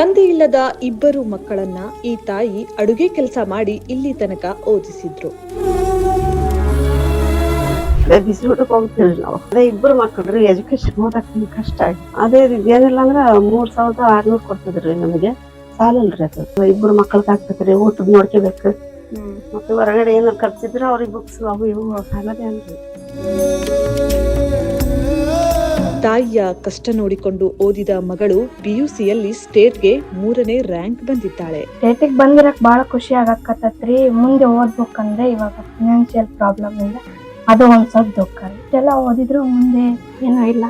ತಂದೆ ಇಲ್ಲದ ಇಬ್ಬರು ಮಕ್ಕಳನ್ನ ಈ ತಾಯಿ ಅಡುಗೆ ಕೆಲಸ ಮಾಡಿ ಇಲ್ಲಿ ತನಕ ಓದಿಸಿದ್ರು. ಹೋಗ್ತೀವಿ ನಾವು. ಅದೇ ಇಬ್ಬರು ಮಕ್ಕಳ್ರಿ ಎಜುಕೇಶನ್ ಓದಕ್ ಕಷ್ಟ ಆಗಿ ಅದೇ ರೀತಿ ಏನಿಲ್ಲ ಅಂದ್ರೆ ಮೂರ್ ಸಾವಿರದ ಆರ್ನೂರ್ ಕೊಡ್ತಿದ್ರಿ ನಮಗೆ. ಸಾಲಲ್ರಿ ಅದು. ಇಬ್ಬರು ಮಕ್ಕಳಿಗೆ ಆಗ್ತದ್ರಿ ಊಟದ ನೋಡ್ಕೋಬೇಕು. ಮತ್ತೆ ಹೊರಗಡೆ ಏನಾರು ಖರ್ಚಿದ್ರೆ ಅವ್ರಿಗೆ ಬುಕ್ಸ್ ಅವು ಇವು ಸಾಲದೇ ಅಲ್ರಿ. ತಾಯಿಯ ಕಷ್ಟ ನೋಡಿಕೊಂಡು ಓದಿದ ಮಗಳು ಪಿಯುಸಿಯಲ್ಲಿ ಸ್ಟೇಟ್ಗೆ ಮೂರನೇ ರ್ಯಾಂಕ್ ಬಂದಿದ್ದಾಳೆ. ಸ್ಟೇಟಿಗೆ ಬಂದಿರಕ್ ಬಹಳ ಖುಷಿ ಆಗಕತ್ತತ್ರಿ. ಮುಂದೆ ಓದ್ಬೇಕಂದ್ರೆ ಇವಾಗ ಫಿನಾನ್ಷಿಯಲ್ ಪ್ರಾಬ್ಲಮ್ ಇಲ್ಲ. ಅದು ಒಂದ್ ಸ್ವಲ್ಪ ದುಃಖ. ಇಷ್ಟೆಲ್ಲ ಓದಿದ್ರು ಮುಂದೆ ಏನೋ ಇಲ್ಲ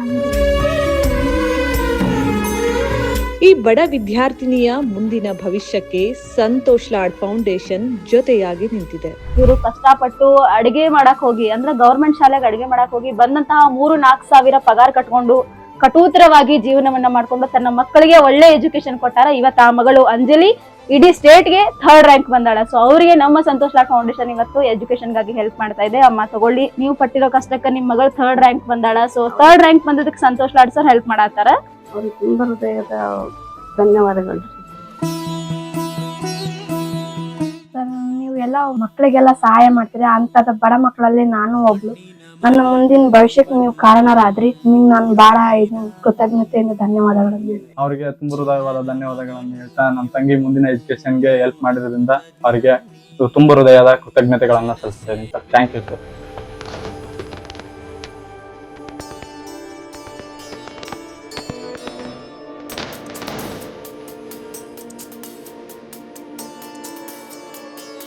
ಈ ಬಡ ವಿದ್ಯಾರ್ಥಿನಿಯ ಮುಂದಿನ ಭವಿಷ್ಯಕ್ಕೆ ಸಂತೋಷ್ ಲಾಡ್ ಫೌಂಡೇಶನ್ ಜೊತೆಯಾಗಿ ನಿಂತಿದೆ. ಇವರು ಕಷ್ಟಪಟ್ಟು ಅಡಿಗೆ ಮಾಡಕ್ ಹೋಗಿ, ಅಂದ್ರೆ ಗೌರ್ಮೆಂಟ್ ಶಾಲೆಗೆ ಅಡಿಗೆ ಮಾಡಕ್ ಹೋಗಿ ಬಂದಂತಹ ಮೂರು ನಾಲ್ಕು ಸಾವಿರ ಪಗಾರ ಕಟ್ಕೊಂಡು ಕಟೂತರವಾಗಿ ಜೀವನವನ್ನ ಮಾಡ್ಕೊಂಡು ತನ್ನ ಮಕ್ಕಳಿಗೆ ಒಳ್ಳೆ ಎಜುಕೇಶನ್ ಕೊಟ್ಟಾರ ಇವತ್ತು ಆ ಮಗಳು ಅಂಜಲಿ. ಇಡೀ ಸ್ಟೇಟ್ಗೆ ಥರ್ಡ್ ರ್ಯಾಂಕ್ ಬಂದಾಳ. ಸೊ ಅವರಿಗೆ ನಮ್ಮ ಸಂತೋಷ್ ಲಾಡ್ ಫೌಂಡೇಶನ್ ಇವತ್ತು ಎಜುಕೇಶನ್ಗಾಗಿ ಹೆಲ್ಪ್ ಮಾಡ್ತಾ ಇದೆ. ಅಮ್ಮ, ತಗೊಳ್ಳಿ. ನೀವು ಪಟ್ಟಿರೋ ಕಷ್ಟಕ್ಕೆ ನಿಮ್ಮ ಮಗಳು ಥರ್ಡ್ ರ್ಯಾಂಕ್ ಬಂದಾಳ. ಸೊ ಥರ್ಡ್ ರ್ಯಾಂಕ್ ಬಂದದಕ್ಕೆ ಸಂತೋಷ್ ಲಾಡ್ ಸರ್ ಹೆಲ್ಪ್ ಮಾಡತ್ತಾರ. ಅವ್ರಿಗೆ ತುಂಬ ಹೃದಯದ ಧನ್ಯವಾದಗಳು. ಸರ್ ನೀವು ಎಲ್ಲ ಮಕ್ಕಳಿಗೆಲ್ಲ ಸಹಾಯ ಮಾಡ್ತೀರಿ. ಅಂತದ ಬಡ ಮಕ್ಕಳಲ್ಲಿ ನಾನು ಒಬ್ಳು. ನನ್ನ ಮುಂದಿನ ಭವಿಷ್ಯಕ್ಕೆ ನೀವು ಕಾರಣರಾದ್ರಿ. ನಿಮ್ ನಾನು ಬಹಳ ಇದು ಕೃತಜ್ಞತೆಯಿಂದ ಧನ್ಯವಾದಗಳನ್ನು. ಅವರಿಗೆ ತುಂಬ ಹೃದಯವಾದ ಧನ್ಯವಾದಗಳನ್ನು ಹೇಳ್ತಾ ನಮ್ಮ ತಂಗಿ ಮುಂದಿನ ಎಜುಕೇಶನ್ಗೆ ಹೆಲ್ಪ್ ಮಾಡಿದ್ರಿಂದ ಅವರಿಗೆ ತುಂಬ ಹೃದಯದ ಕೃತಜ್ಞತೆಗಳನ್ನು ಸಲ್ಲಿಸ್ತೇನೆ ಥ್ಯಾಂಕ್ ಯು ಸರ್